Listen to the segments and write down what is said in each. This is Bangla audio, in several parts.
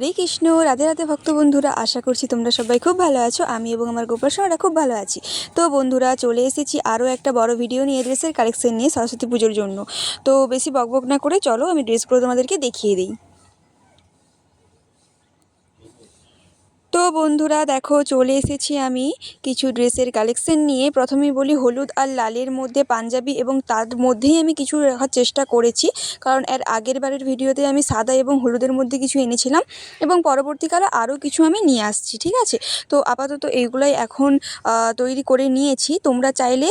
হরে কৃষ্ণ, রাধে রাধে ভক্ত বন্ধুরা, আশা করছি তোমরা সবাই খুব ভালো আছো। আমি এবং আমার গোপাল গোপাসনারা খুব ভালো আছি। তো বন্ধুরা, চলে এসেছি আরও একটা বড় ভিডিও নিয়ে ড্রেসের কালেকশন নিয়ে, সরস্বতী পুজোর জন্য। তো বেশি বকবক না করে চলো, আমি ড্রেসগুলো তোমাদেরকে দেখিয়ে দিই। বন্ধুরা, দেখো চলে এসেছি আমি কিছু ড্রেসের কালেকশন নিয়ে। প্রথমেই বলি হলুদ আর লালের মধ্যে পাঞ্জাবি এবং তার মধ্যেই আমি কিছু রাখার চেষ্টা করেছি। কারণ এর আগের বারের ভিডিওতে আমি সাদা এবং হলুদের মধ্যে কিছু এনেছিলাম এবং পরবর্তীকালে আরও কিছু আমি নিয়ে আসছি, ঠিক আছে? তো আপাতত এইগুলাই এখন তৈরি করে নিয়েছি। তোমরা চাইলে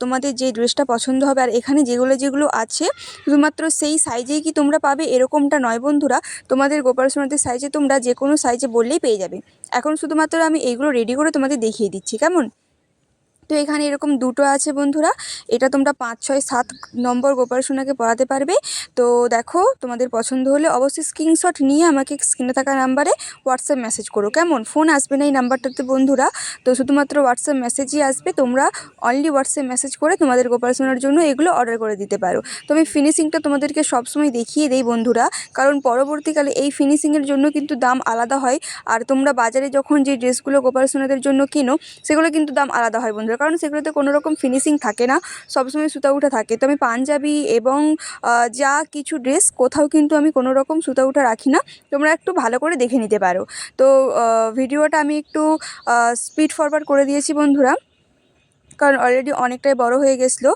তোমাদের যে ড্রেসটা পছন্দ হবে আর এখানে যেগুলো যেগুলো আছে, শুধুমাত্র সেই সাইজেই কি তোমরা পাবে? এরকমটা নয় বন্ধুরা। তোমাদের গোপাল সোনাদের সাইজে তোমরা যে কোনো সাইজে বললেই পেয়ে যাবে। এখন শুধুমাত্র আমি এইগুলো রেডি করে তোমাদের দেখিয়ে দিচ্ছি কেমন? তো এখানে এরকম দুটো আছে বন্ধুরা। এটা তোমরা পাঁচ, ছয়, সাত নম্বর গোপাল সোনাকে পড়াতে পারবে। তো দেখো, তোমাদের পছন্দ হলে অবশ্যই স্ক্রিনশট নিয়ে আমাকে স্ক্রিনে থাকা নাম্বারে হোয়াটসঅ্যাপ মেসেজ করো। কেমন? ফোন আসবে না এই নাম্বারটাতে বন্ধুরা। তো শুধুমাত্র হোয়াটসঅ্যাপ মেসেজই আসবে। তোমরা অনলি হোয়াটসঅ্যাপ মেসেজ করে তোমাদের গোপাল সোনার জন্য এগুলো অর্ডার করে দিতে পারো। তো আমি ফিনিশিংটা তোমাদেরকে সবসময় দেখিয়ে দেই বন্ধুরা। কারণ পরবর্তীকালে এই ফিনিশিংয়ের জন্য কিন্তু দাম আলাদা হয়। আর তোমরা বাজারে যখন যে ড্রেসগুলো গোপাল সোনাদের জন্য কেনো, সেগুলো কিন্তু দাম আলাদা হয় বন্ধুরা। কারণ সেগুলোতে কোনো রকম ফিনিশিং থাকে না। সবসময় সুতা উঠা থাকে। তো আমি পাঞ্জাবি এবং যা কিছু ড্রেস কোথাও কিন্তু আমি কোনো রকম সুতা উঠা রাখি না। তোমরা একটু ভালো করে দেখে নিতে পারো। তো ভিডিওটা আমি একটু স্পিড ফরওয়ার্ড করে দিয়েছি বন্ধুরা। কারণ অলরেডি অনেকটাই বড় হয়ে গেছিল।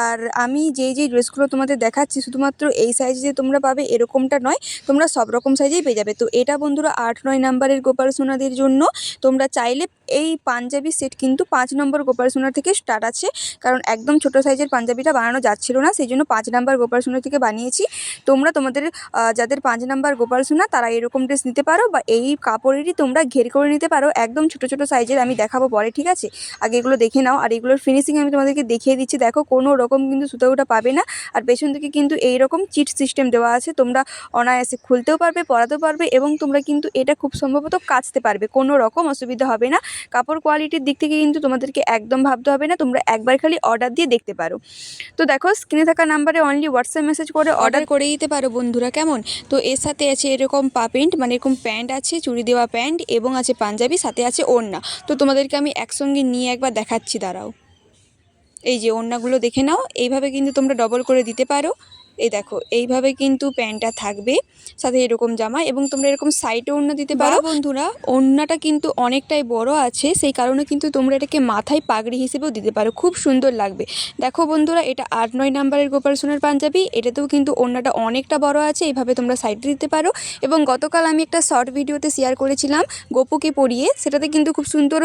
আর আমি যেই যেই ড্রেসগুলো তোমাদের দেখাচ্ছি, শুধুমাত্র এই সাইজে তোমরা পাবে এরকমটা নয়, তোমরা সব রকম সাইজেই পেয়ে যাবে। তো এটা বন্ধুরা আট নয় নাম্বারের গোপাল সোনাদের জন্য। তোমরা চাইলে এই পাঞ্জাবি সেট কিন্তু পাঁচ নম্বর গোপাল সোনার থেকে স্টার্ট আছে। কারণ একদম ছোট সাইজের পাঞ্জাবিটা বানানো যাচ্ছিল না, সেই জন্য পাঁচ নাম্বার গোপাল সোনার থেকে বানিয়েছি। তোমরা তোমাদের যাদের পাঁচ নাম্বার গোপাল সোনা, তারা এরকম ড্রেস নিতে পারো বা এই কাপড়েরই তোমরা ঘের করে নিতে পারো। একদম ছোট ছোট সাইজের আমি দেখাবো পরে, ঠিক আছে? আগে এগুলো দেখে নাও। আর এগুলোর ফিনিশিং আমি তোমাদেরকে দেখিয়ে দিচ্ছি। দেখো, কোনো রকম কিন্তু সুতো পাবে না। আর পেছন থেকে কিন্তু এই রকম চিট সিস্টেম দেওয়া আছে। তোমরা অনায়াসে খুলতেও পারবে, পরাতেও পারবে এবং তোমরা কিন্তু এটা খুব সম্ভবত কাচতে পারবে। কোনো রকম অসুবিধা হবে না। কাপড় কোয়ালিটির দিক থেকে কিন্তু তোমাদেরকে একদম ভাবতে হবে না তোমরা একবার খালি অর্ডার দিয়ে দেখতে পারো। তো দেখো স্ক্রিনে থাকা নাম্বারে অনলি হোয়াটসঅ্যাপ মেসেজ করে অর্ডার করে দিতে পারো বন্ধুরা কেমন? তো এর সাথে আছে এরকম পা প্যান্ট মানে এরকম প্যান্ট আছে চুড়ি দেওয়া প্যান্ট এবং আছে পাঞ্জাবি সাথে আছে ওড়না। তো তোমাদেরকে আমি একসঙ্গে নিয়ে একবার দেখাচ্ছি দাঁড়াও। এই যে ওড়নাগুলো দেখে নাও এইভাবে কিন্তু তোমরা ডবল করে দিতে পারো। এই দেখো এইভাবে কিন্তু প্যান্টটা থাকবে। সাথে এরকম জামা এবং তোমরা এরকম সাইডে ওড়না দিতে পারো। বন্ধুরা। ওড়নাটা কিন্তু অনেকটাই বড় আছে সেই কারণে কিন্তু তোমরা এটাকে মাথায় পাগড়ি হিসেবেও দিতে পারো। খুব সুন্দর লাগবে। দেখো বন্ধুরা এটা আট নয় নাম্বারের গোপাল সোনার পাঞ্জাবি। এটাতেও কিন্তু ওড়নাটা অনেকটা বড় আছে এইভাবে তোমরা সাইডে দিতে পারো। এবং গতকাল আমি একটা শর্ট ভিডিওতে শেয়ার করেছিলাম গোপুকে পরিয়ে। সেটাতে কিন্তু খুব সুন্দর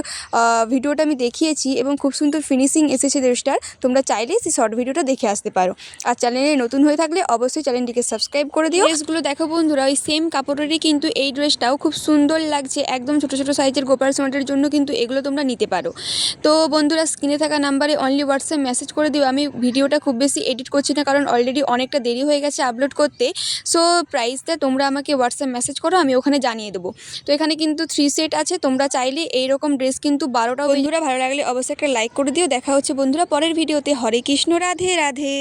ভিডিওটা আমি দেখিয়েছি এবং খুব সুন্দর ফিনিশিং এসেছে ড্রেসটার তোমরা চাইলে সেই শর্ট ভিডিওটা দেখে আসতে পারো। আর চ্যানেলে নতুন হয়ে থাকলে অবশ্যই চ্যানেলটিকে সাবস্ক্রাইব করে দিও। ড্রেসগুলো দেখো বন্ধুরা ওই সেম কাপড়েরই কিন্তু এই ড্রেসটাও খুব সুন্দর লাগছে একদম ছোট ছোট সাইজের গোপাল সোনাটের জন্য কিন্তু এগুলো তোমরা নিতে পারো। তো বন্ধুরা স্ক্রিনে থাকা নাম্বারে অনলি হোয়াটসঅ্যাপ মেসেজ করে দিও। আমি ভিডিওটা খুব বেশি এডিট করছি না কারণ অলরেডি অনেকটা দেরি হয়ে গেছে আপলোড করতে। সো প্রাইসটা তোমরা আমাকে হোয়াটসঅ্যাপ মেসেজ করো আমি ওখানে জানিয়ে দেবো। তো এখানে কিন্তু থ্রি সেট আছে তোমরা চাইলে এইরকম ড্রেস কিন্তু বারোটা বন্ধুরা ভালো লাগলে অবশ্যই একটা লাইক করে দিও। দেখা হচ্ছে বন্ধুরা পরের ভিডিওতে। হরে কৃষ্ণ রাধে রাধে।